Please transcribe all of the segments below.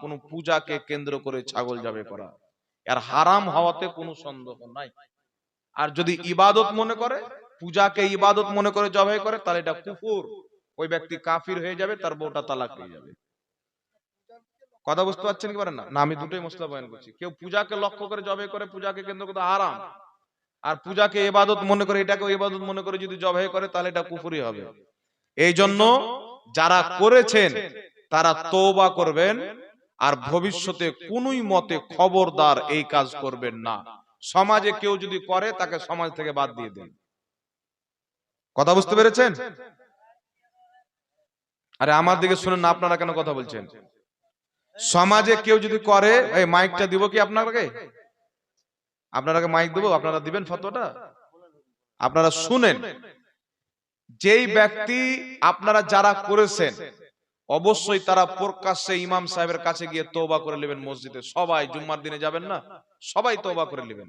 কোন পূজাকে কেন্দ্র করে ছাগল যাবে করা আর হারাম হওয়াতে কোনো সন্দেহ নাই। আর যদি ইবাদত মনে করে, পূজাকে ইবাদত মনে করে, জবাই করে, তাহলে এটা কুফুর। ওই ব্যক্তি কাফির হয়ে যাবে, তার বউটা তালাক হয়ে যাবে। কথা বুঝতে পারছেন কি পারেন না? আমি দুটোই মশলা বয়ান করছি। কেউ পূজাকে লক্ষ্য করে, জবাই করে, পূজাকে কেন্দ্র করে হারাম। আর পূজাকে ইবাদত মনে করে এটাকে ইবাদত মনে করে, যদি জবাই করে, তাহলে এটা কুফুরি হবে। এই জন্য যারা করেছেন, তারা তওবা করবেন। আর ভবিষ্যতে কোনই মতে খবরদার এই কাজ করবেন না। সমাজে কেউ যদি করে তাকে সমাজ থেকে বাদ দিয়ে দেন। কথা বুঝতে পেরেছেন? আরে আমার দিকে শুনেন না আপনারা কেন কথা বলছেন? সমাজে কেউ যদি করে এই মাইকটা দিব কি আপনাকে? আপনারাকে মাইক দেবো? আপনারা দিবেন ফটোটা আপনারা শুনেন। যেই ব্যক্তি আপনারা যারা করেছেন অবশ্যই তারা প্রকাশ্যে ইমাম সাহেবের কাছে গিয়ে তোবা করে নেবেন মসজিদে। সবাই জুম্মার দিনে যাবেন না? সবাই তোবা করে নেবেন।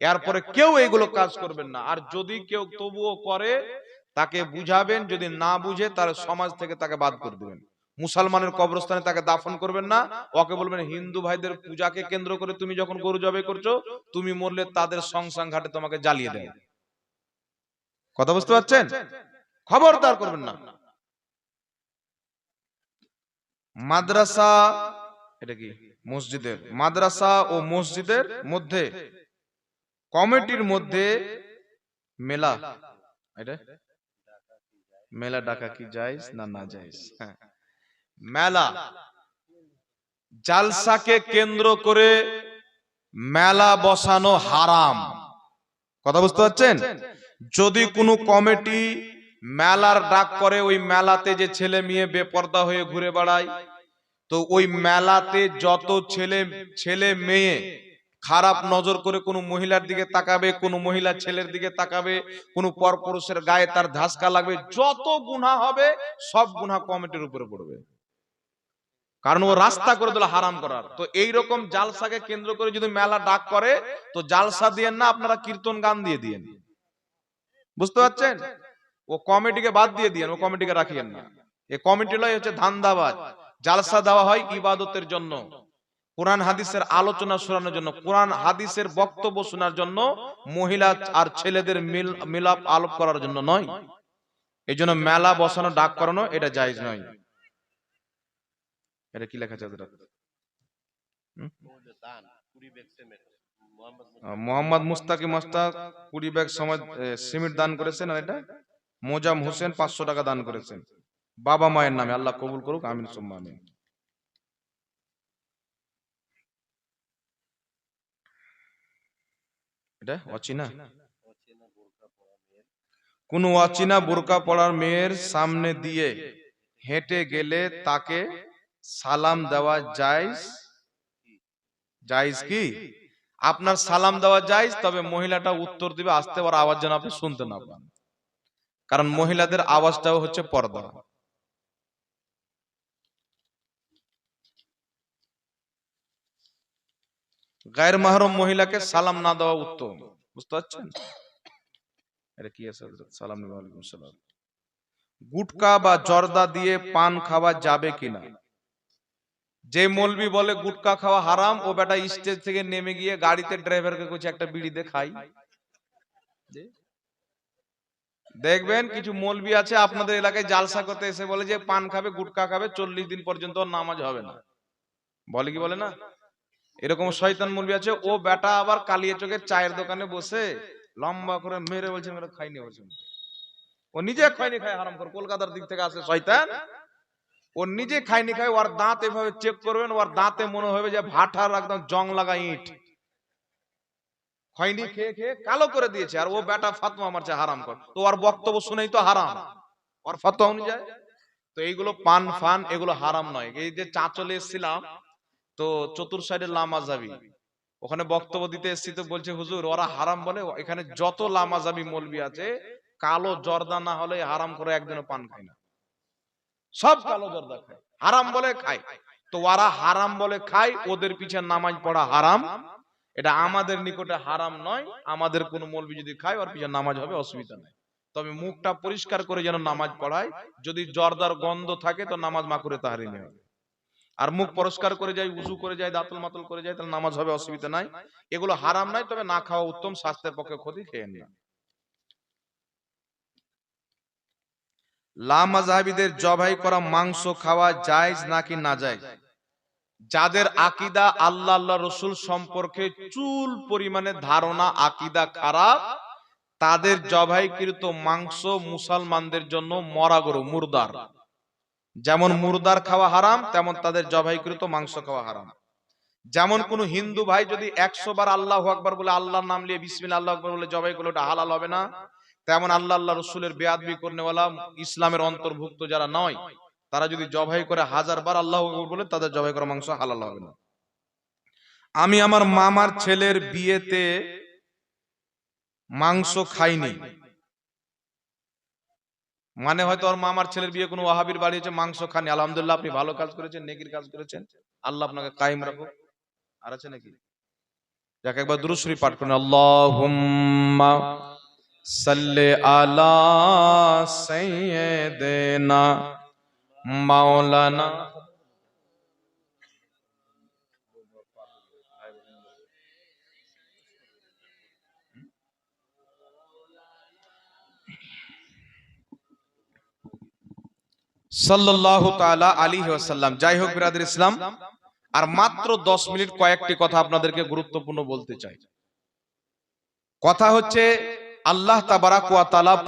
এরপরে কেউ এইগুলো কাজ করবেন না। আর যদি কেউ তবুও করে, তাকে বুঝাবেন, যদি না বুঝে, তার সমাজ থেকে তাকে বাদ করে দিবেন। মুসলমানের কবরস্থানে তাকে দাফন করবেন না। ওকে বলবেন, হিন্দু ভাইদের পূজাকে কেন্দ্র করে তুমি যখন গরু জবে করছ, তুমি মরলে তাদের সংসাং ঘাটে তোমাকে জ্বালিয়ে দেয় কথা বুঝতে পারছেন? খবরদার করবেন না। মাদ্রাসা এটা কি? মসজিদের মাদ্রাসা ও মসজিদের মধ্যে কমিটির মধ্যে মেলা। এটা? মেলা ডাকা কি জায়েজ না না জায়েজ? হ্যাঁ। মেলা। জালসাকে কেন্দ্র করে মেলা বসানো হারাম। কথা বুঝতে পারছেন? যদি কোনো কমিটি মেলার ডাক করে ওই মেলাতে যে ছেলে মেয়ে বেপর্দা হয়ে ঘুরে বেড়ায়। তো ওই মেলাতে যত ছেলে ছেলে মেয়ে খারাপ নজর করে কোনো মহিলার দিকে তাকাবে, কোনো মহিলা ছেলের দিকে তাকাবে, কোনো পরপুরুষের গায়ে তার ধাসকা লাগবে, যত গুণা হবে, সব গুণা কমিটির উপরে পড়বে। কারণ ও রাস্তা করে দিল হারাম করার। তো এই রকম জালসাকে কেন্দ্র করে যদি মেলা ডাক করে, তো জালসা দিয়েন না আপনারা কীর্তন গান দিয়ে দিয়েন। বুঝতে পারছেন? ও কমিটিকে বাদ দিয়ে দিয়েন ও কমিটিকে রাখিয়েন না। এই কমিটি লয় হচ্ছে ধান্দাবাজ জালসা দেওয়া হয় ইবাদতের জন্য। কোরআন হাদিসের আলোচনা শোনানোর জন্য কোরআন হাদিসের বক্তব্য শোনার জন্য মহিলা আর ছেলেদের মিল মিলাপ আলোপ করার জন্য নয়। এই জন্য মেলা বসানো ডাক করানো এটা জায়েজ নয়। এটা কি লেখা আছে মোহাম্মদ মুস্তাকি মুস্তাক কুড়ি ব্যাগ সময় এ, সিমেন্ট দান করেছেন এটা? মোজাম হোসেন পাঁচশো টাকা দান করেছেন। বাবা মায়ের নামে আল্লাহ কবুল করুক, আমিন, সুম্মা অচেনা? কোন অচেনা বোরকা পড়ার মেয়ের সামনে দিয়ে হেঁটে গেলে তাকে সালাম দেওয়া জায়েজ? জায়েজ কি? আপনার সালাম দেওয়া জায়েজ, তবে মহিলাটা উত্তর দিবে, আসতে পারে আওয়াজ যেন আপনি শুনতে না পান। কারণ মহিলাদের আওয়াজটাও হচ্ছে পর্দা। গায়ের মাহরম মহিলাকে সালাম না দেওয়া উত্তম। বুঝতে পারছেন? কি আছে সালাম গুটকা বা জর্দা দিয়ে পান খাওয়া যাবে কিনা? যে মলবি বলে গুটকা খাওয়া হারাম, ও বেটা স্টেজ থেকে নেমে গিয়ে গাড়িতে ড্রাইভারকে কইছে, একটা বিড়ি দে, খাই। দেখবেন কিছু মলবি আছে আপনাদের এলাকায় জালসা করতে এসে বলে যে পান খাবে, গুটকা খাবে, চল্লিশ দিন পর্যন্ত নামাজ হবে না। বলে কি বলে না? এরকম শয়তান মলবি আছে, ও বেটা আবার কালিয়া চোখের চায়ের দোকানে বসে লম্বা করে মেরে বলছে, মেরে খাইনি বলছে ও নিজে খাইনি খায় হারাম করে, কলকাতার দিক থেকে আসে শয়তান। ও নিজে খাইনি খায় ওর দাঁত এভাবে চেক করবেন ওর দাঁতে মনে হবে যে ভাটার একদম জং লাগা ইট। খয়নি খেয়ে খেয়ে কালো করে দিয়েছে। আর ও বেটা ফাতমা মারছে হারাম কর। তো ওর বক্তব্য শুনেই তো হারাম। ওর ফতোয়া অনুযায়ী তো এইগুলো পান ফান এগুলো হারাম নয়। এই যে চাঁচলে এসেছিলাম তো চতুর সাইডে লামাজাবি ওখানে বক্তব্য দিতে এসেছি তো বলছে হুজুর ওরা হারাম বলে এখানে যত লামা যাবি মলবি আছে কালো জর্দা না হলে হারাম করে একদিনও পান খায় না। সব কালো জর্দা খায়। হারাম বলে খায়। তো ওরা হারাম বলে খায় ওদের পিছনে নামাজ পড়া হারাম। এটা আমাদের নিকটে হারাম নয়, আমাদের কোন মৌলবি যদি খায়, ওর পিছে নামাজ হবে, অসুবিধা নেই। তবে মুখটা পরিষ্কার করে যেন নামাজ পড়ায়, যদি জর্দার গন্ধ থাকে, তো নামাজ মাকুরে তাহারি নেই আর মুখ পরিষ্কার করে যায়, উজু করে যায়, দাঁতল মাতল করে যায়, তাহলে নামাজ হবে, অসুবিধা নাই। এগুলো হারাম নাই তবে না খাওয়া উত্তম, স্বাস্থ্যের পক্ষে ক্ষতি খেয়ে না লামাজাহাবিদের জবাই করা মাংস খাওয়া জায়েজ নাকি না যায় যাদের আকিদা আল্লাহ আল্লাহ রসুল সম্পর্কে চুল পরিমাণে ধারণা আকিদা খারাপ তাদের জবাইকৃত মাংস মুসলমানদের জন্য মরা গরু মুর্দার। যেমন মুরদার খাওয়া হারাম তেমন তাদের জবাইকৃত মাংস খাওয়া হারাম। যেমন কোন হিন্দু ভাই যদি একশো বার আল্লাহ আকবর বলে আল্লাহর নাম নিয়ে বিসমিল আল্লাহ আকবর বলে জবাই করলে ওটা হালাল হবে না। তেমন আল্লাহ আল্লাহ রসুলের বেয়াদবি করনেওয়ালা ইসলামের অন্তর্ভুক্ত যারা নয় তারা যদি জবাই করে হাজার বার আল্লাহ বলে তাদের জবাই করা মাংস হালাল হবে না। আমি আমার মামার ছেলের বিয়েতে মাংস খাইনি। মানে হয়তো ওর মামার ছেলের বিয়ে কোনো ওয়াহাবির বাড়ি হচ্ছে মাংস খানি আলহামদুলিল্লাহ, আপনি ভালো কাজ করেছেন, নেকির কাজ করেছেন। আল্লাহ আপনাকে কায়েম রাখো আর আছে নাকি? যাকে, একবার দুরুশ্রী পাঠ করুন। আল্লাহুম্মা সাল্লি আলা সাইয়্যিদিনা মাওলানা। সাল্লাল্লাহু তাআলা আলাইহি ওয়াসাল্লাম। যাই হোক বিরাদের ইসলাম, আর মাত্র 10 মিনিট কয়েকটি কথা আপনাদেরকে গুরুত্বপূর্ণ বলতে চাই। কথা হচ্ছে আল্লাহ তাবারাক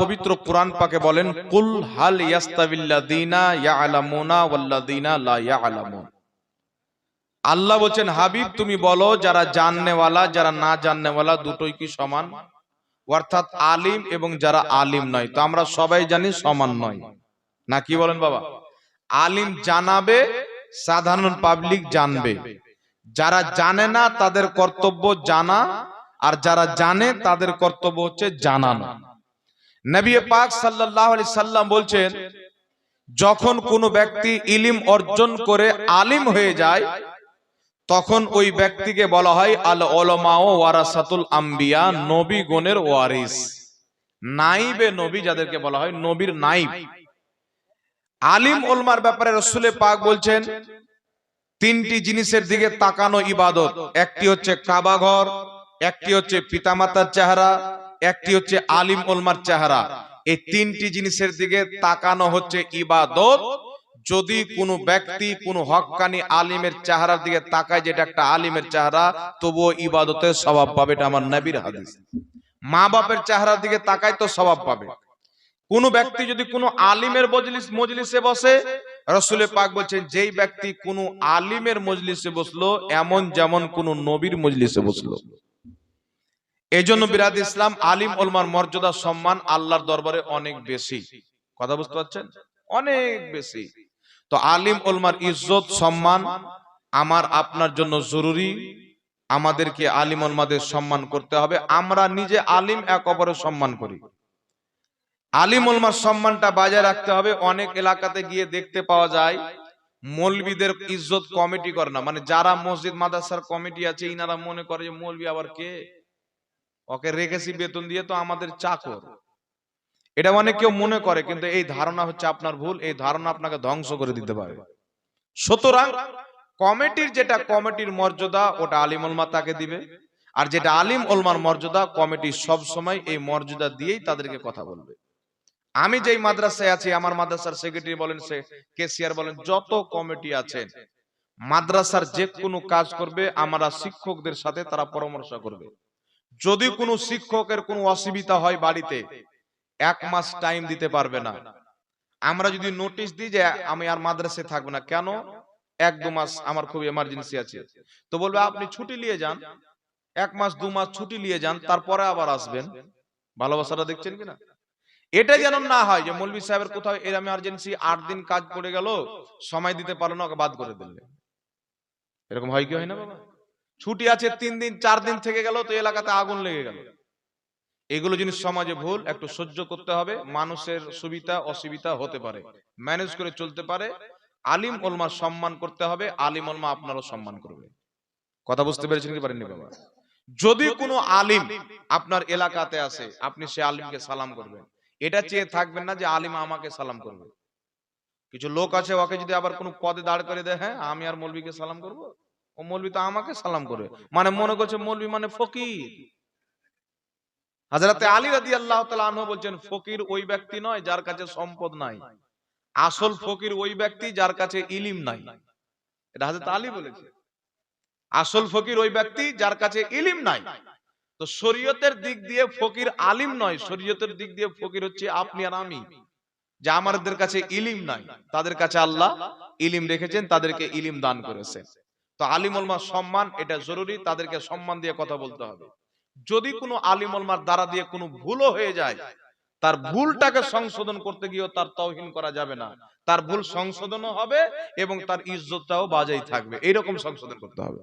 পবিত্র কোরআন পাকে বলেন, কুল হাল ইয়াস্তাবিল্লাযিনা ইয়ালামুনা ওয়াল্লাযিনা লা ইয়ালামুন। আল্লাহ বলছেন, হাবিব, তুমি বলো, যারা জাননেওয়ালা, যারা না জাননেওয়ালা, দুটোই কি সমান? অর্থাৎ আলিম এবং যারা আলিম নয়। তো আমরা সবাই জানি সমান নয়। না কি বলেন বাবা? আলিম জানাবে, সাধারণ পাবলিক জানবে। যারা জানে না, তাদের কর্তব্য জানা আর যারা জানে, তাদের কর্তব্য হচ্ছে জানানো। নবী পাক সাল্লাল্লাহু আলাইহি সাল্লাম বলছেন, যখন কোনো ব্যক্তি ইলিম অর্জন করে আলিম হয়ে যায়, তখন ওই ব্যক্তিকে বলা হয় আল ওলামা ওয়ারাসাতুল আম্বিয়া নবী গণের ওয়ারিস। নাইবে নবী যাদেরকে বলা হয় নবীর নাইব। আলিম ওলমার ব্যাপারে রসুলে পাক বলছেন, তিনটি জিনিসের দিকে তাকানো ইবাদত। একটি হচ্ছে কাবা ঘর একটি হচ্ছে পিতামাতার চেহারা, একটি হচ্ছে আলিম ওলমার চেহারা। এই তিনটি জিনিসের দিকে তাকানো হচ্ছে ইবাদত। যদি কোনো ব্যক্তি কোনো হকানি আলিমের চেহারার দিকে তাকায় যেটা একটা আলিমের চেহারা, তবুও ইবাদতের স্বভাব পাবে, এটা আমার নবীর হাদিস। মা বাপের চেহারার দিকে তাকায় তো স্বভাব পাবে। কোন ব্যক্তি যদি কোনো আলিমের মজলিস মজলিসে বসে, রসুলে পাক বলছেন, যেই ব্যক্তি কোনো আলিমের মজলিসে বসল, এমন যেমন কোন নবীর মজলিসে বসল। এই জন্য বিরাদ ইসলাম আলিম ওলমার মর্যাদা সম্মান আল্লাহর দরবারে অনেক বেশি। কথা বুঝতে পারছেন? অনেক বেশি। তো আলিম ওলমার ইজ্জত সম্মান আমার আপনার জন্য জরুরি। আমাদেরকে আলিম ওলমাদের সম্মান করতে হবে। আমরা নিজে আলিম এক অপরের সম্মান করি। আলিম ওলমার সম্মানটা বজায় রাখতে হবে। অনেক এলাকাতে গিয়ে দেখতে পাওয়া যায় মৌলবীদের ইজ্জত কমিটি করে না। মানে যারা মসজিদ মাদ্রাসার কমিটি আছে ইনারা মনে করে যে মৌলবী আবার কে? ওকে রেখেছি বেতন দিয়ে তো আমাদের চাকর। এটা অনেক কেউ মনে করে কিন্তু এই ধারণা হচ্ছে আপনার ভুল এই ধারণা আপনাকে ধ্বংস করে দিতে পারে। সুতরাং কমিটির যেটা কমিটির মর্যাদা ওটা আলিম ওলমা তাকে দিবে। আর যেটা আলিম ওলমার মর্যাদা কমিটি সব সময় এই মর্যাদা দিয়েই তাদেরকে কথা বলবে। আমি যেই মাদ্রাসায় আছি আমার মাদ্রাসার সেক্রেটারি বলেন সে কেসিয়ার বলেন যত কমিটি আছেন মাদ্রাসার যে কোনো কাজ করবে আমরা শিক্ষকদের সাথে তারা পরামর্শ করবে যদি কোনো শিক্ষকের কোনো অসুবিধা হয় বাড়িতে এক মাস টাইম দিতে পারবে না। আমরা যদি নোটিশ দিই যে আমি আর মাদ্রাসায় থাকব না কেন? এক দু মাস আমার খুব এমার্জেন্সি আছে। তো বলবে আপনি ছুটি নিয়ে যান। এক মাস দু মাস ছুটি নিয়ে যান তারপরে আবার আসবেন। ভালোবাসাটা দেখছেন কিনা? এটা যেন না হয় যে মৌলবী সাহেবের কোথাও এর এমার্জেন্সি আট দিন কাজ করে গেল সময় দিতে পারল না ওকে বাদ করে দিলে। এরকম হয় কি হয় না? বাবা? ছুটি আছে তিন দিন, চার দিন থেকে গেল, তো এলাকাতে আগুন লেগে গেল। এগুলো জিনিস সমাজে ভুল, একটু সহ্য করতে হবে, মানুষের সুবিধা, অসুবিধা হতে পারে। ম্যানেজ করে চলতে পারে। আলিম ওলমার সম্মান করতে হবে, আলিম ওলমা আপনারও সম্মান করবে। কথা বুঝতে পেরেছেন কি পারেননি বাবা? যদি কোনো আলিম আপনার এলাকাতে আসে, আপনি সে আলিমকে সালাম করবেন। এটা চেয়ে থাকবেন না যে আলিম আমাকে সালাম করবে। কিছু লোক আছে, ওকে যদি আবার কোনো পদে দাঁড় করে দেয় হ্যাঁ আমি আর মৌলবীকে সালাম করব? ও মৌলবী তো আমাকে সালাম করবে মানে মনে করছে মৌলবী মানে ফকির। হাজরাতে আলী রাদি আল্লাহ আনহু বলছেন ফকির ওই ব্যক্তি নয় যার কাছে সম্পদ নাই। আসল ফকির ওই ব্যক্তি যার কাছে ইলিম নাই। এটা হাজরত আলী বলেছে। আসল ফকির ওই ব্যক্তি যার কাছে ইলিম নাই। তো শরীয়তের দিক দিয়ে ফকির আলিম নয় শরীয়তের দিক দিয়ে ফকির হচ্ছে আপনি আর আমি। যে আমাদের কাছে ইলিম নাই তাদের কাছে আল্লাহ ইলিম রেখেছেন তাদেরকে ইলিম দান করেছেন। তো আলিম ওলমার সম্মান এটা জরুরি, তাদেরকে সম্মান দিয়ে কথা বলতে হবে। যদি কোনো আলিম ওলমার দ্বারা দিয়ে কোনো ভুলও হয়ে যায়, তার ভুলটাকে সংশোধন করতে গিয়েও তার তৌহিন করা যাবে না। তার ভুল সংশোধনও হবে এবং তার ইজ্জতটাও বাজাই থাকবে। এইরকম সংশোধন করতে হবে।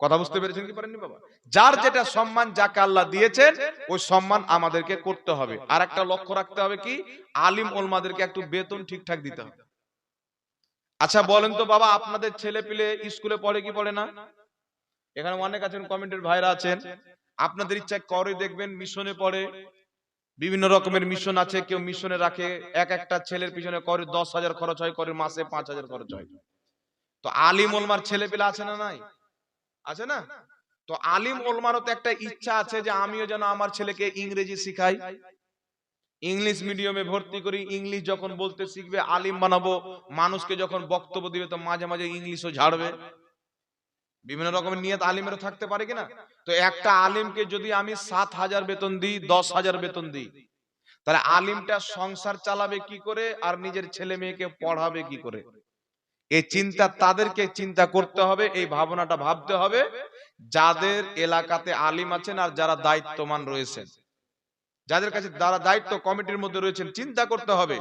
কথা বুঝতে পেরেছেন কি পারেননি বাবা? যার যেটা সম্মান যাকে আল্লাহ দিয়েছেন, ওই সম্মান আমাদেরকে করতে হবে। আর একটা লক্ষ্য রাখতে হবে কি? আলিম ওলমাদেরকে একটু বেতন ঠিকঠাক দিতে হবে। আচ্ছা বলেন তো বাবা, আপনাদের ছেলে পিলে স্কুলে পড়ে কি পড়ে না? এখানে অনেক আছেন কমেন্টের ভাইরা আছেন। আপনাদের ইচ্ছা করে দেখবেন, মিশনে পড়ে। বিভিন্ন রকমের মিশন আছে, কেউ মিশনে রাখে, এক একটা ছেলের পিছনে করে দশ হাজার খরচ হয়, করে মাসে পাঁচ হাজার খরচ হয়। তো আলিম ওলমার ছেলে পেলে আছে না নাই? আছে না? তো আলিম ওলমারও তো একটা ইচ্ছা আছে যে আমিও যেন আমার ছেলেকে ইংরেজি শিখাই। ইংলিশ মিডিয়ামে ভর্তি করি, ইংলিশ যখন বলতে শিখবে, আলিম বানাবো, মানুষকে যখন বক্তব্য দিবে তো মাঝে মাঝে ইংলিশও ঝাড়বে। বিভিন্ন রকমের নিয়ত আলিমেরও থাকতে পারে কিনা? তো একটা আলিমকে যদি আমি সাত হাজার বেতন দিই, দশ হাজার বেতন দিই, তাহলে আলিমটা সংসার চালাবে কি করে আর নিজের ছেলে মেয়েকে পড়াবে কি করে? এই চিন্তা তাদেরকে চিন্তা করতে হবে, এই ভাবনাটা ভাবতে হবে, যাদের এলাকাতে আলিম আছেন আর যারা দায়িত্বমান রয়েছেন। যাদের কাছে যারা দায়িত্ব কমিটির মধ্যে রয়েছেন, চিন্তা করতে হবে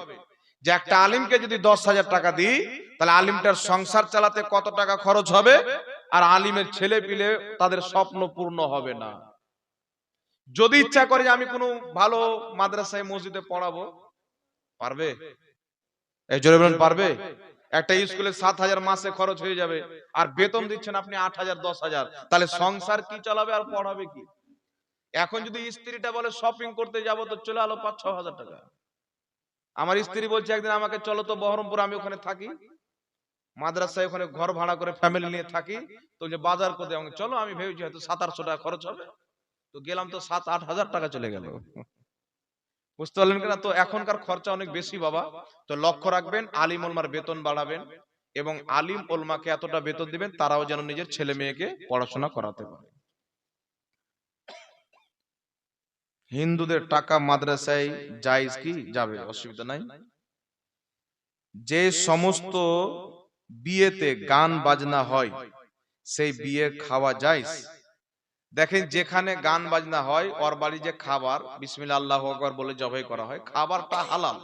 যে একটা আলিমকে যদি দশ হাজার টাকা দিই, তাহলে আলিমটার সংসার চালাতে কত টাকা খরচ হবে? আর আলিমের ছেলে পিলে তাদের স্বপ্ন পূর্ণ হবে না। যদি ইচ্ছা করে আমি কোনো ভালো মাদ্রাসায় মসজিদে পড়াবো, পারবে? পারবে? একটা স্কুলে সাত হাজার মাসে খরচ হয়ে যাবে, আর বেতন দিচ্ছেন আপনি আট হাজার, দশ হাজার, তাহলে সংসার কি চালাবে আর পড়াবে কি? এখন যদি স্ত্রীটা বলে শপিং করতে যাব তো চলে আলো পাঁচ ছ হাজার টাকা। আমার স্ত্রী বলছে একদিন আমাকে চলো তো বহরমপুর আমি ওখানে থাকি। মাদ্রাসায় ওখানে ঘর ভাড়া করে ফ্যামিলি নিয়ে থাকি। তো যে বাজার করতে আমাকে চলো আমি ভেবেছি হয়তো সাত আটশো টাকা খরচ হবে। তো গেলাম তো সাত আট হাজার টাকা চলে গেল। বুঝতে পারলেন কিনা? তো এখনকার খরচা অনেক বেশি বাবা। তো লক্ষ্য রাখবেন আলিম ওলমার বেতন বাড়াবেন এবং আলিম ওলমাকে এতটা বেতন দিবেন তারাও যেন নিজের ছেলে মেয়েকে পড়াশোনা করাতে পারে। হিন্দুদের টাকা মাদ্রাসায় জায়েজ কি? যাবে, অসুবিধা নাই। যে সমস্ত বিয়েতে গান বাজনা হয়, সেই বিয়ে খাওয়া যায় দেখেন, যেখানে গান বাজনা হয়, ওর বাড়ি যে খাবার, বিসমিল্লাহ, আল্লাহ আকবার বলে জবাই করা হয়, খাবারটা হালাল।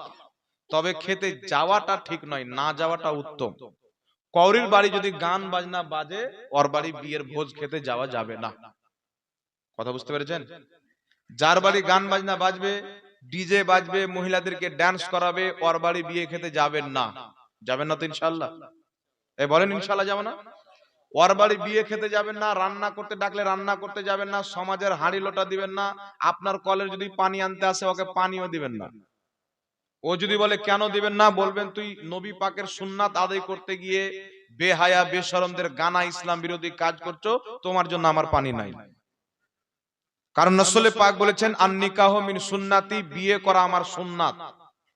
তবে খেতে যাওয়াটা ঠিক নয়, না যাওয়াটা উত্তম। কৌরির বাড়ি যদি গান বাজনা বাজে, ওর বাড়ি বিয়ের ভোজ খেতে যাওয়া যাবে না। কথা বুঝতে পেরেছেন? যার বাড়ি গান বাজনা বাজবে, ডিজে বাজবে, মহিলাদেরকে ড্যান্স করাবে, ওর বাড়ি বিয়ে খেতে যাবেন না। যাবেন না তো ইনশাল্লাহ এ বলেন ইনশাল্লাহ যাব না? ওর বাড়ি বিয়ে খেতে যাবেন না, রান্না করতে ডাকলে রান্না করতে যাবেন না, সমাজের হাঁড়ি লোটা দিবেন না, আপনার কলের যদি পানি আনতে আসে, ওকে পানিও দিবেন না। ও যদি বলে, কেন দিবেন না? বলবেন, তুই নবী পাকের সুন্নাত আদায় করতে গিয়ে বেহায়া বেশরমদের গানা ইসলাম বিরোধী কাজ করছ, তোমার জন্য আমার পানি নাই। কারণ নসলে পাক বলেছেন আন নিকাহ মিন সুন্নাতি বিয়ে করা আমার সুন্নাত।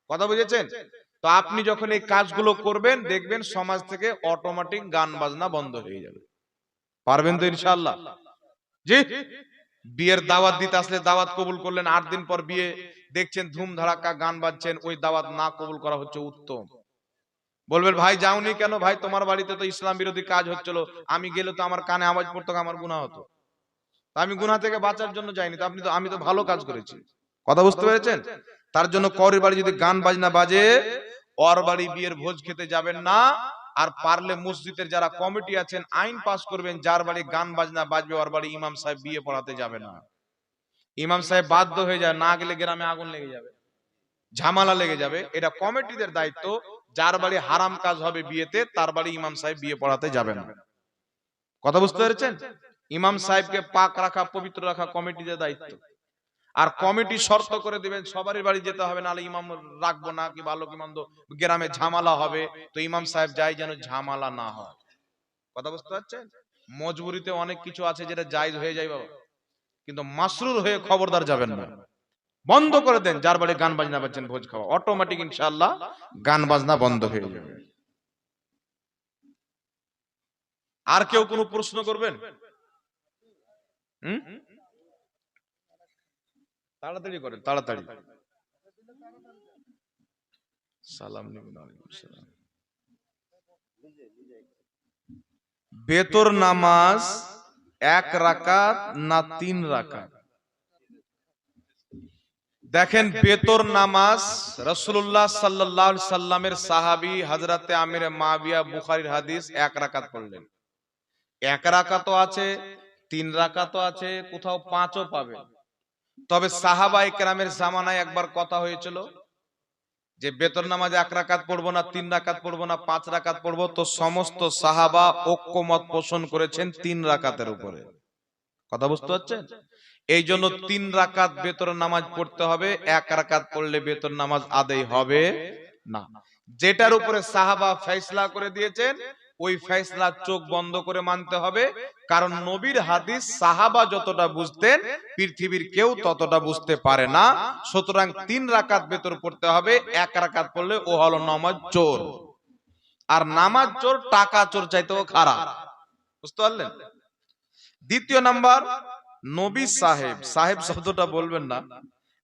কথা বুঝেছেন? তো আপনি যখন এই কাজগুলো করবেন দেখবেন সমাজ থেকে অটোমেটিক গান বাজনা বন্ধ হয়ে যাবে। পারবেন তো ইনশাআল্লাহ? জি? বিয়ের দাওয়াত দিতে আসলে দাওয়াত কবুল করলেন আট দিন পর বিয়ে দেখছেন ধুম ধাড়াক্কা গান বাজছেন ওই দাওয়াত না কবুল করা হচ্ছে উত্তম। বলবেন ভাই যাওনি কেন? ভাই তোমার বাড়িতে তো ইসলাম বিরোধী কাজ হচ্ছিল। আমি গেলে তো আমার কানে আওয়াজ পড়তো আমার গুনাহ হতো। আমি গুনাহ থেকে বাঁচার জন্য যাইনি, তো আপনি তো আমি তো ভালো কাজ করেছি। কথা বুঝতে পেরেছেন? তার জন্য করের বাড়ি যদি গান বাজনা বাজে, ওর বাড়ি বিয়ের ভোজ খেতে যাবেন না, আর পারলে মসজিদের যারা কমিটি আছেন, আইন পাস করবেন, যার বাড়ি গান বাজনা বাজবে, ওর বাড়ি ইমাম সাহেব বিয়ে পড়াতে যাবে না। ইমাম সাহেব বাধ্য হয়ে যায়, না গেলে গ্রামে আগুন লেগে যাবে, ঝামেলা লেগে যাবে। এটা কমিটিদের দায়িত্ব, যার বাড়ি হারাম কাজ হবে বিয়েতে, তার বাড়ি ইমাম সাহেব বিয়ে পড়াতে যাবে না। কথা বুঝতে পেরেছেন? ইমাম সাহেবকে পাক রাখা পবিত্র রাখা কমিটিদের দায়িত্ব। আর কমিটি শর্ত করে দিবেন সবারই বাড়ি যেতে হবে নাহলে ইমাম রাখব না কি ভালো কি মন্দ। গ্রামে ঝামেলা হবে তো ইমাম সাহেব যাই যেন ঝামেলা না হয়। কথা বুঝতে পারছেন? মজবুরিতে অনেক কিছু আছে যেটা জায়জ হয়ে যায় বাবা। কিন্তু মাসরুর হয়ে খবরদার যাবেন না। বন্ধ করে দেন যার বাড়ি গান বাজনা বাজছেন ভোজ খাওয়া। অটোমেটিক ইনশাআল্লাহ গান বাজনা বন্ধ হয়ে যাবে। আর কেউ কোনো প্রশ্ন করবেন? তাড়াতাড়ি করেন, তাড়াতাড়ি। সালাম। বেতর নামাজ এক রাকাত না তিন রাকাত? দেখেন, বেতর নামাজ রসুল্লাহ সাল্লাহ সাল্লামের সাহাবি হাজরাতে আমির মাবিয়া বুখারির হাদিস এক রাকাত পড়লেন। এক রাকাতও আছে তিন রাকাতও আছে, কোথাও পাঁচও পাবে। তবে সাহাবা একরামের জামানায় একবার কথা হয়েছিল যে বেতন নামাজ এক রাকাত পড়ব না, তিন রাকাত পড়ব না, পাঁচ রাকাত পড়ব। তো সমস্ত সাহাবা ঐক্যমত পোষণ করেছেন তিন রাকাতের উপরে। কথা বুঝতে পারছেন? এই জন্য তিন রাকাত বেতন নামাজ পড়তে হবে, এক রাকাত পড়লে বেতন নামাজ আদায় হবে না। যেটার উপরে সাহাবা ফেসলা করে দিয়েছেন ওই ফেসলা চোখ বন্ধ করে মানতে হবে, কারণ নবীর হাদিস সাহাবা যতটা বুঝতেন, পৃথিবীর কেউ ততটা বুঝতে পারে না। সুতরাং তিন রাকাত বেতর পড়তে হবে, এক রাকাত পড়লে ও হলো নামাজ চোর। আর নামাজ চোর টাকা চোর চাইতেও খারাপ। বুঝতে পারলেন? দ্বিতীয় নাম্বার, নবী সাহেব। সাহেব শব্দটা বলবেন না।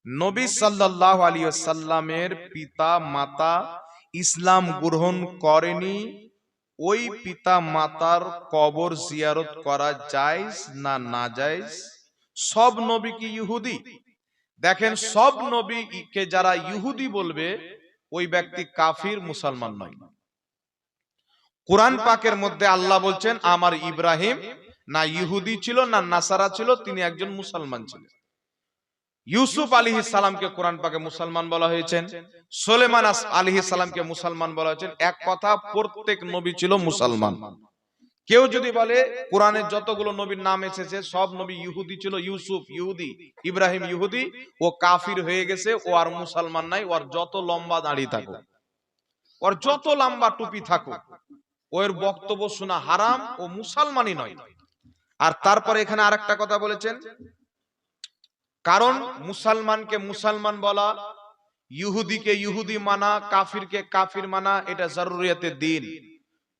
নবী সাল্লাল্লাহু আলাইহি সাল্লামের পিতা, মাতা ইসলাম গ্রহণ করেনি ওই পিতা মাতার কবর জিয়ারত করা জায়েজ না না জায়েজ সব নবী কি ইহুদি? দেখেন, সব নবীকে যারা ইহুদি বলবে, ওই ব্যক্তি কাফির, মুসলমান নয়। কোরআন পাকের মধ্যে আল্লাহ বলছেন, আমার ইব্রাহিম না ইহুদি ছিল, না নাসারা ছিল, তিনি একজন মুসলমান ছিলেন। ইউসুফ আলী সালামকে কোরআন পাকে মুসলমান বলা হয়েছেন সোলেমান আলী সালামকে মুসলমান বলা হয়েছে এক কথা প্রত্যেক নবী ছিল মুসলমান। কেউ যদি বলে কোরআনের যতগুলো নবীর নাম এসেছে সব নবী ইহুদি ছিল ইউসুফ ইহুদি ইব্রাহিম ইহুদি ও কাফির হয়ে গেছে ও আর মুসলমান নাই ওর যত লম্বা দাঁড়িয়ে থাকুক ওর যত লম্বা টুপি থাকুক ওর বক্তব্য শোনা হারাম ও মুসলমানই নয়। আর তারপরে এখানে আরেকটা কথা বলেছেন কারণ মুসলমানকে মুসলমান বলা, ইহুদিকে ইহুদি মানা, কাফিরকে কাফির মানা, এটা জরুরিয়াতের দিন।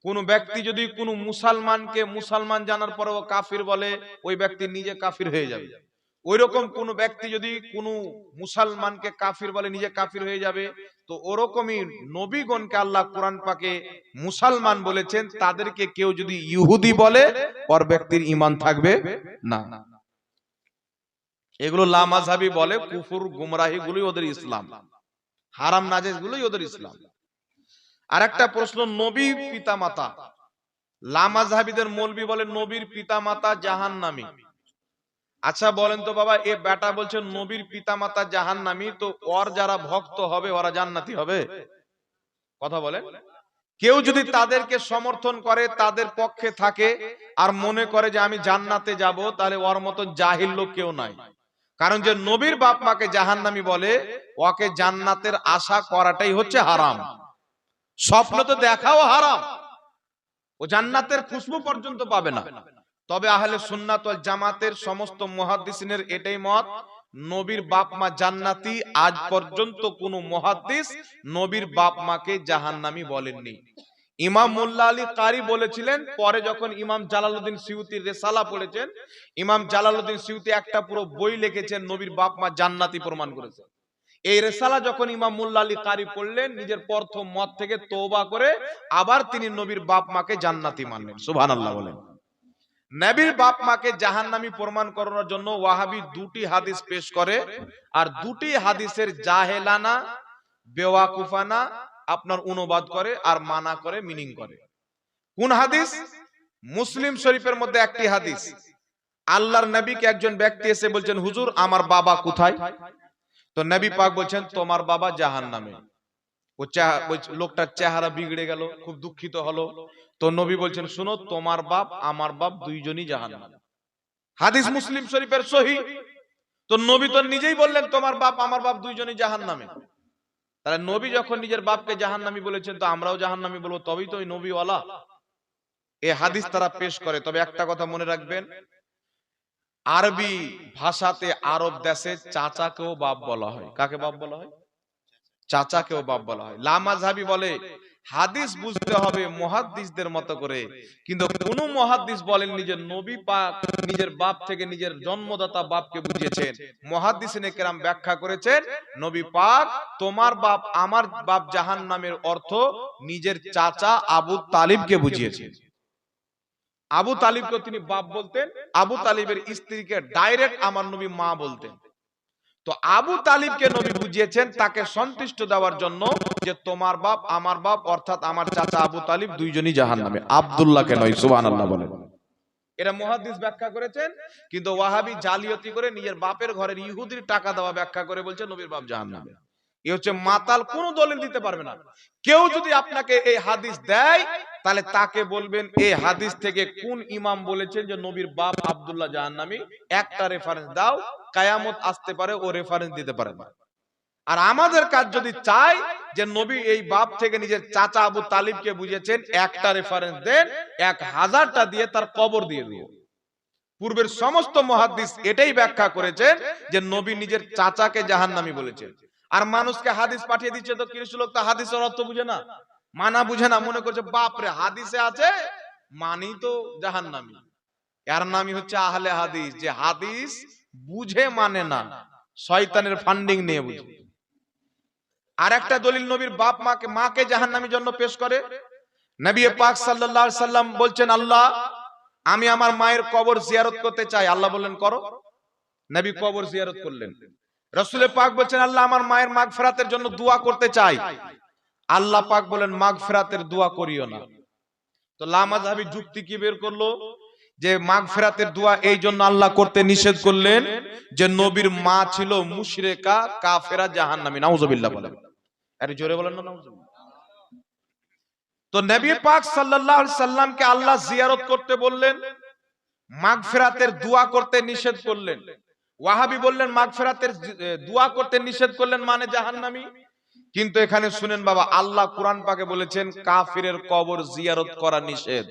কোন ব্যক্তি যদি কোন মুসলমানকে মুসলমান জানার পরেও কাফির বলে, ওই ব্যক্তি নিজে কাফির হয়ে যাবে। ওই রকম কোন ব্যক্তি যদি কোন মুসলমানকে কাফির বলে, নিজে কাফির হয়ে যাবে, তো ওরকমই নবীগণকে আল্লাহ কোরআন পাকে মুসলমান বলেছেন, তাদেরকে কেউ যদি ইহুদি বলে, ওর ব্যক্তির ইমান থাকবে না। এগুলো লামাজাবি বলে কুফুর গুমরাহি গুলোই ওদের ইসলাম। হারাম নাজেজ গুলোই ওদের ইসলাম। আর একটা প্রশ্ন, নবী পিতা মাতা লামাজাবিদের মৌলবি বলে নবীর পিতা মাতা জাহান নামি আচ্ছা বলেন তো বাবা, এ বেটা বলছে নবীর পিতা মাতা জাহান নামি তো ওর যারা ভক্ত হবে, ওরা জান্নাতি হবে? কথা বলেন। কেউ যদি তাদেরকে সমর্থন করে, তাদের পক্ষে থাকে আর মনে করে যে আমি জান্নাতে যাব, তাহলে ওর মতো জাহিল লোক কেউ নাই। কারণ যে নবীর বাপ মাকে জাহান্নামি বলে, ওকে জান্নাতের আশা করাটাই হচ্ছে হারাম। স্বপ্ন তো দেখাও হারাম। ও জান্নাতের খুশবু পর্যন্ত পাবে না। তবে আহলে সুন্নাত জামাতের সমস্ত মুহাদ্দিসিনের এটাই মত, নবীর বাপ মা জান্নাতি, আজ পর্যন্ত কোন মুহাদ্দিস নবীর বাপ মাকে জাহান্নামী বলেননি। ইমাম মোল্লা আলী কারি বলেছিলেন, পরে যখন ইমাম জালালউদ্দিন সিউতির রেসালা পড়েছেন, ইমাম জালালউদ্দিন সিউতি একটা পুরো বই লিখেছেন, নবীর বাপ মা জান্নাতি প্রমাণ করেছে। এই রেসালা যখন ইমাম মোল্লা আলী কারি পড়লেন, নিজের প্রথম মত থেকে তওবা করে আবার তিনি নবীর বাপ মাকে জান্নাতি মানলেন। সুবহানাল্লাহ বলেন। নবীর বাপ মাকে জাহান্নামী প্রমাণ করানোর জন্য ওয়াহাবি দুটি হাদিস পেশ করে, আর দুটি হাদিসের জাহেলানা, বেওয়াকুফানা আপনার অনুবাদ করে আর মানা করে মিনিং করে। কোন হাদিস? মুসলিম শরীফের মধ্যে একটি হাদিস। আল্লাহর নবীকে একজন ব্যক্তি এসে বলছেন, হুজুর, আমার বাবা কোথায়? তো নবী পাক বলছেন, তোমার বাবা জাহান্নামে। ও লোকটার চেহারা বিগড়ে গেল, খুব দুঃখিত হলো। তো নবী বলছেন, শুনো, তোমার বাপ, আমার বাপ দুইজনই জাহান্নামে। হাদিস মুসলিম শরীফের সহি। তো নবী তো নিজেই বললেন, তোমার বাপ, আমার বাপ দুইজনই জাহান নামে তাহলে নবী যখন নিজের বাপকে জাহান নামি বলেছেন, তো আমরাও জাহান নামি বলব, তবেই তো ওই নবীওয়ালা। এ হাদিস তারা পেশ করে। তবে একটা কথা মনে রাখবেন, আরবি ভাষাতে আরব দেশে চাচাকেও বাপ বলা হয়। কাকে বাপ বলা হয়? চাচাকেও বাপ বলা হয়। লামাজহাবি বলে হাদিস বুঝতে হবে মহাদ্দিসদের মতো করে। কিন্তু কোন মহাদ্দিস বলেন নিজের নবী পাক নিজের বাপ থেকে নিজের জন্মদাতা বাপকে বুঝিয়েছেন। মহাদ্দিসিনে কেরাম ব্যাখ্যা করেছেন, নবী পাক, তোমার বাপ আমার বাপ জাহান নামের অর্থ নিজের চাচা আবু তালিবকে বুঝিয়েছেন। আবু তালিবকে তিনি বাপ বলতেন, আবু তালিবের স্ত্রীকে ডাইরেক্ট আমার নবী মা বলতেন। তো আবু তালিবকে নবী বুঝিয়েছেন, তাকে সন্তুষ্ট দেওয়ার জন্য যে তোমার বাপ আমার বাপ, অর্থাৎ আমার চাচা আবু তালিব দুইজনই জাহান নামে আবদুল্লাহকে নয় সুবান আল্লাহ বলেন। এটা মহাদিস ব্যাখ্যা করেছেন, কিন্তু ওয়াহাবি জালিয়াতি করে নিজের বাপের ঘরের ইহুদির টাকা দেওয়া ব্যাখ্যা করে বলছে নবীর বাপ জাহান নামে এ হচ্ছে মাতাল, কোন দলিল দিতে পারবে না। কেউ যদি আপনাকে এই হাদিস দেয়, তাহলে তাকে বলবেন, এই হাদিস থেকে কোন ইমাম বলেছেন যে নবীর বাপ আব্দুল্লাহ জাহান্নামী? একটা রেফারেন্স দাও কায়ামত আসতে পারে, ও রেফারেন্স দিতে পারে না। আর আমাদের কাজ যদি চাই যে নবী এই বাপ থেকে নিজের চাচা আবু তালিবকে বুঝেছেন একটা রেফারেন্স দেন, এক হাজারটা দিয়ে তার কবর দিয়ে দিও। পূর্বের সমস্ত মহাদ্দিস এটাই ব্যাখ্যা করেছেন যে নবী নিজের চাচাকে জাহান্নামী বলেছেন। আর মানুষকে হাদিস পাঠিয়ে দিচ্ছে তো কিছু লোক তো হাদিসের অর্থ বুঝে না, মানা বুঝে না, মনে করছে বাপরে হাদিসে আছে মানি তো জাহান্নামী। এর নামই হচ্ছে আহলে হাদিস, যে হাদিস বুঝে মানে না। শয়তানের ফান্ডিং নিয়ে বুঝে। আর একটা দলিল নবীর বাপ মাকে মাকে জাহান্নামীর জন্য পেশ করে। নবী পাক সাল্লাল্লাহু আলাইহি সাল্লাম বলছেন, আল্লাহ, আমি আমার মায়ের কবর জিয়ারত করতে চাই। আল্লাহ বললেন, করো। নবী কবর জিয়ারত করলেন। রসুলের পাক বলছেন, আল্লাহ, আমার মায়ের মাগফিরাতের জন্য দোয়া করতে চাই। আল্লাহ পাক বলেন মাগফিরাতের দোয়া করিও না। তো লামাজহাবি যুক্তি কি বের করল? যে মাগফিরাতের দোয়া এই জন্য আল্লাহ করতে নিষেধ করলেন যে নবীর মা ছিল মুশরিকা, কাফেরা, জাহান্নামী। নাউজুবিল্লাহ বলেন। আরে জোরে বলেন না তো নবী পাক সাল্লাল্লাহু আলাইহি সাল্লামকে আল্লাহ জিয়ারত করতে বললেন মাগফিরাতের দোয়া করতে নিষেধ করলেন। ওয়াহাবি বললেন মাগফিরাতের দোয়া করতে নিষেধ করলেন মানে জাহান্নামী। কিন্তু এখানে শুনেন বাবা, আল্লাহ কোরআন পাকে বলেছেন, কাফিরের কবর জিয়ারত করা নিষেধ।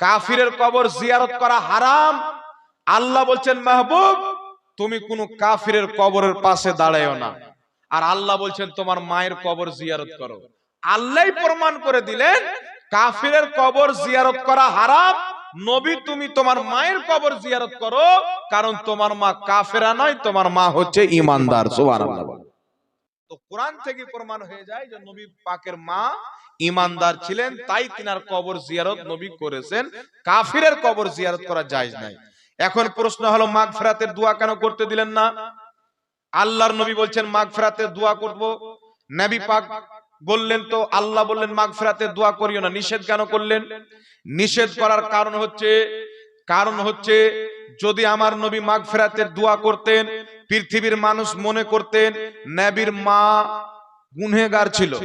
কাফিরের কবর জিয়ারত করা হারাম। আল্লাহ বলছেন, মাহবুব, তুমি কোন কাফিরের কবরের পাশে দাঁড়ায়ও না। আর আল্লাহ বলছেন, তোমার মায়ের কবর জিয়ারত করো। আল্লাহ প্রমাণ করে দিলেন, কাফিরের কবর জিয়ারত করা হারাম। নবী, তুমি তোমার মায়ের কবর জিয়ারত করো, কারণ তোমার মা কাফেরা নয়, তোমার মা হচ্ছে ইমানদার। সুবহানাল্লাহ। তো কোরআন থেকে প্রমাণ হয়ে যায় যে নবী পাকের মা ইমানদার ছিলেন, তাই তিনার কবর জিয়ারত নবী করেছেন। কাফিরের কবর জিয়ারত করা যায় নাই। এখন প্রশ্ন হলো মাঘ ফেরাতের দোয়া কেন করতে দিলেন না? আল্লাহর নবী বলছেন মাঘ ফেরাতের দোয়া করব। নবী পাক বললেন তো, আল্লাহ বললেন, মাগফিরাতের দোয়া করিও না। নিষেধ কেন করলেন? নিষেধ করার কারণ হচ্ছে কারণ হচ্ছে, যদি আমার নবী মাঘ ফেরাতের দোয়া করতেন, পৃথিবীর মানুষ মনে করতেন, নবীর মা গুনহেগার ছিল।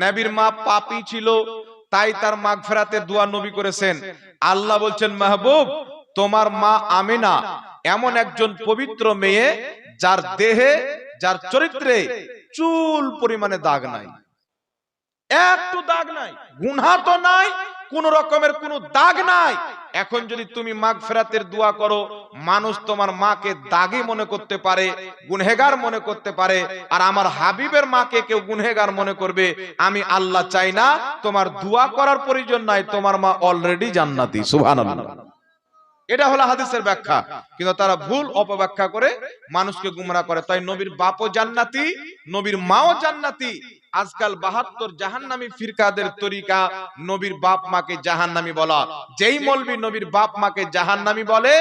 নবীর মা পাপি ছিল, তাই তার মাগফিরাতের দোয়া নবী করেছেন। আল্লাহ বলছেন, মাহবুব, তোমার মা আমিনা এমন একজন পবিত্র মেয়ে যার দেহে, যার চরিত্রে চুল পরিমাণে দাগ নাই। একটু দাগ নাই, গুনহা তো নাই কোন রকমের কোন দাগ নাই। এখন যদি তুমি মাগ ফেরাতের দোয়া করো, মানুষ তোমার মাকে দাগি মনে করতে পারে, গুনহেগার মনে করতে পারে, আর আমার হাবিবের মাকে কেউ গুনহেগার মনে করবে, আমি আল্লাহ চাই না, তোমার দোয়া করার প্রয়োজন নাই, তোমার মা অলরেডি জান্নাতি, সুবহানাল্লাহ। এটা হলো হাদিসের ব্যাখ্যা। কিন্তু তারা ভুল অপব্যাখ্যা করে, মানুষকে গুমরা করে। তাই নবীর বাপও জান্নাতি, নবীর মাও জান্নাতি আজকাল বাহাত্তর জাহান্নামী ফিরকাদের তরিকা নবীর বাপ মাকে জাহান্নামী বলা। যেই মলবি নবীর বাপ মাকে জাহান্নামী বলে,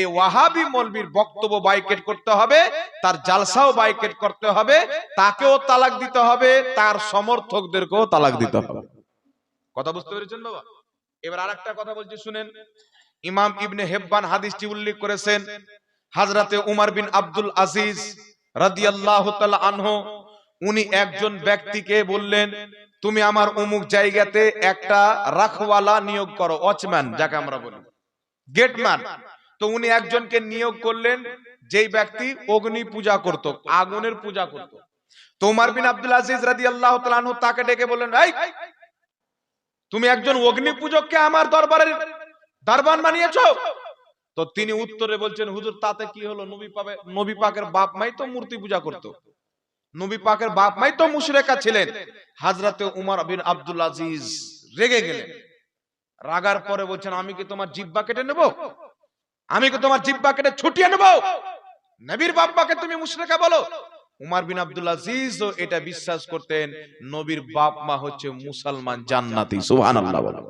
এই ওয়াহাবি মলবির বক্তব্য বাইকেট করতে হবে, তার জালসাও বাইকেট করতে হবে, তাকেও তালাক দিতে হবে, তার সমর্থকদেরকেও তালাক দিতে হবে। কথা বুঝতে পেরেছেন বাবা? এবার আরেকটা কথা বলছি, শুনেন। ইমাম ইবনে হেব্বান হাদিসটি উল্লেখ করেছেন, হাজরাতে উমার বিন আব্দুল আজিজ রাদিয়াল্লাহু তাআলা আনহু উনি একজন ব্যক্তিকে বললেন তুমি আমার অমুক জায়গাতে একটা রাখওয়ালা নিয়োগ করো ওয়াচম্যান যাকে আমরা বলি। গেটম্যান তো উনি একজনকে নিয়োগ করলেন যেই ব্যক্তি অগ্নি পূজা করত আগুনের পূজা করত। তোমার বিন আব্দুল আজিজ রাদি আল্লাহ তাকে ডেকে বললেন এই তুমি একজন অগ্নি পূজককে আমার দরবারের দরবার বানিয়েছো? তো তিনি উত্তরে বলছেন হুজুর তাতে কি হলো? নবী পাবে নবী পাকের বাপ মাই তো মূর্তি পূজা করত। নবী পাকের বাপ মাই তো মুশরেকা ছিলেন। হাজরাতে উমর বিন আব্দুল আজিজ রেগে গেলেন। রাগার পরে বলছেন, আমি কি তোমার জিব্বা কেটে নেব? আমি কি তোমার জিব্বা কেটে ছুটিয়ে নেব? নবীর বাপ্পাকে তুমি মুশরেকা বলো। উমার বিন আব্দুল আজিজ ও এটা বিশ্বাস করতেন, নবীর বাপ মা হচ্ছে মুসলমান জান্নাতি। সুবহানাল্লাহ বলো